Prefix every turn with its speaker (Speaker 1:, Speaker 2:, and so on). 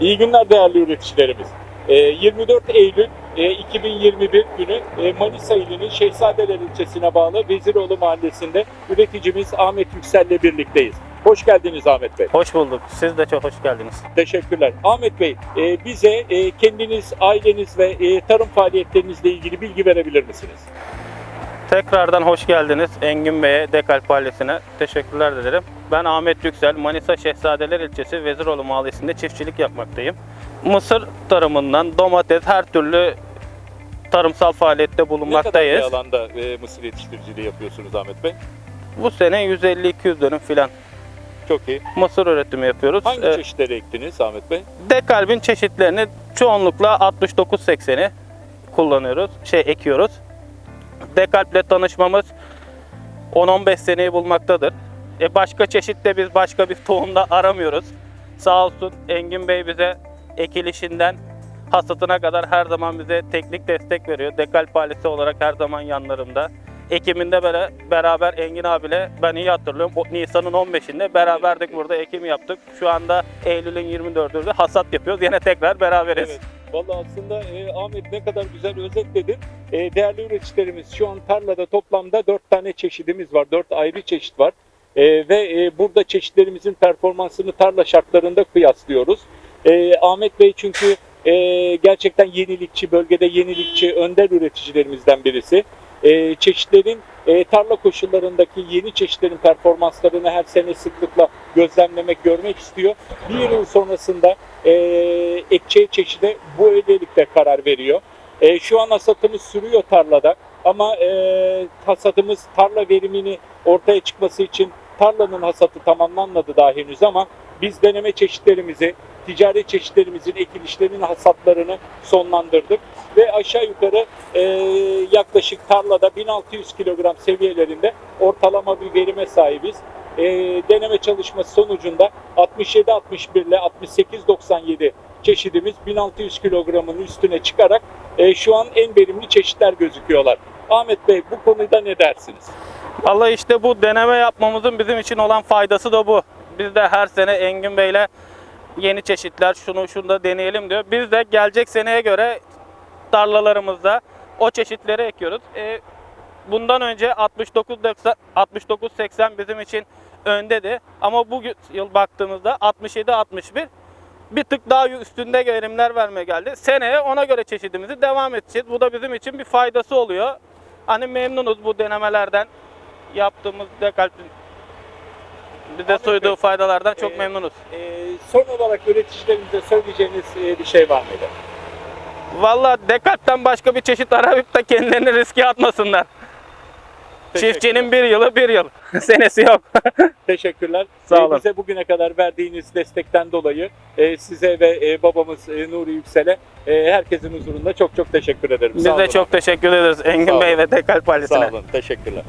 Speaker 1: İyi günler değerli üreticilerimiz. Ee, 24 Eylül e, 2021 günü e, Manisa ilinin Şehzadeler ilçesine bağlı Veziroğlu mahallesinde üreticimiz Ahmet Yüksel'le birlikteyiz. Hoş geldiniz Ahmet Bey.
Speaker 2: Hoş bulduk. Siz de çok hoş geldiniz.
Speaker 1: Teşekkürler. Ahmet Bey, e, bize e, kendiniz, aileniz ve e, tarım faaliyetlerinizle ilgili bilgi verebilir misiniz?
Speaker 2: Tekrardan hoş geldiniz Engin Bey'e, Dekalp ailesine. Teşekkürler dilerim. Ben Ahmet Yüksel, Manisa Şehzadeler ilçesi Veziroğlu mahallesinde çiftçilik yapmaktayım. Mısır tarımından domates her türlü tarımsal faaliyette
Speaker 1: Ne kadar bir
Speaker 2: bulunmaktayız.
Speaker 1: alanda e, mısır yetiştiriciliği yapıyorsunuz Ahmet Bey?
Speaker 2: Bu sene 150-200 dönüm filan
Speaker 1: Çok iyi.
Speaker 2: mısır üretimi yapıyoruz.
Speaker 1: Hangi
Speaker 2: Ee,
Speaker 1: çeşitleri ektiniz Ahmet Bey?
Speaker 2: Dekalbin çeşitlerini çoğunlukla 69-80'i kullanıyoruz, şey ekiyoruz. Dekalple tanışmamız 10-15 seneyi bulmaktadır. E başka çeşitte biz başka bir tohumda aramıyoruz. Sağ olsun Engin Bey bize ekilişinden hasatına kadar her zaman bize teknik destek veriyor. Dekalp ailesi olarak her zaman yanlarında. Ekiminde böyle beraber Engin abiyle ben iyi hatırlıyorum. O Nisan'ın 15'inde beraberdik burada ekim yaptık. Şu anda Eylül'ün 24'ünde hasat yapıyoruz. Yine tekrar beraberiz.
Speaker 1: Evet. Vallahi aslında e, Ahmet ne kadar güzel özetledin. E, değerli üreticilerimiz şu an tarlada toplamda 4 tane çeşidimiz var. 4 ayrı çeşit var. E, ve e, burada çeşitlerimizin performansını tarla şartlarında kıyaslıyoruz. E, Ahmet Bey çünkü e, gerçekten yenilikçi, bölgede yenilikçi, önder üreticilerimizden birisi. E, çeşitlerin e, tarla koşullarındaki yeni çeşitlerin performanslarını her sene sıklıkla gözlemlemek, görmek istiyor. Bir yıl sonrasında e, ekçe çeşide bu öylelikle karar veriyor. E, şu an hasatımız sürüyor tarlada ama e, hasatımız tarla verimini ortaya çıkması için tarlanın hasatı tamamlanmadı daha henüz ama biz deneme çeşitlerimizi, ticari çeşitlerimizin ekilişlerinin hasatlarını sonlandırdık ve aşağı yukarı e, yaklaşık tarlada 1600 kilogram seviyelerinde ortalama bir verime sahibiz. E, deneme çalışması sonucunda 67-61 ile 68-97 çeşidimiz 1600 kilogramın üstüne çıkarak e, şu an en verimli çeşitler gözüküyorlar. Ahmet Bey bu konuda ne dersiniz?
Speaker 2: Vallahi işte bu deneme yapmamızın bizim için olan faydası da bu. Biz de her sene Engin Bey'le yeni çeşitler şunu şunu da deneyelim diyor. Biz de gelecek seneye göre tarlalarımızda o çeşitleri ekiyoruz. E, bundan önce 69 69 80 bizim için öndedi ama bu yıl baktığımızda 67 61 bir tık daha üstünde verimler vermeye geldi. Seneye ona göre çeşidimizi devam edeceğiz. Bu da bizim için bir faydası oluyor. Hani memnunuz bu denemelerden. Yaptığımız dekalpin bize
Speaker 1: Ahmet
Speaker 2: sunduğu
Speaker 1: Bey,
Speaker 2: faydalardan çok
Speaker 1: e,
Speaker 2: memnunuz.
Speaker 1: E, son olarak üreticilerimize söyleyeceğiniz e, bir şey var mıydı?
Speaker 2: Valla dekalpten başka bir çeşit arayıp da kendilerini riske atmasınlar. Çiftçinin bir yılı bir yıl. Senesi yok.
Speaker 1: Teşekkürler.
Speaker 2: Sağ
Speaker 1: E,
Speaker 2: olun.
Speaker 1: bize bugüne kadar verdiğiniz destekten dolayı e, size ve e, babamız Nuri Yüksel'e herkesin huzurunda çok çok teşekkür ederim.
Speaker 2: Biz
Speaker 1: Sağ
Speaker 2: de
Speaker 1: olun
Speaker 2: çok teşekkür ederiz Engin
Speaker 1: Sağ
Speaker 2: Bey
Speaker 1: olun.
Speaker 2: ve Dekalp ailesine.
Speaker 1: Sağ olun. Teşekkürler.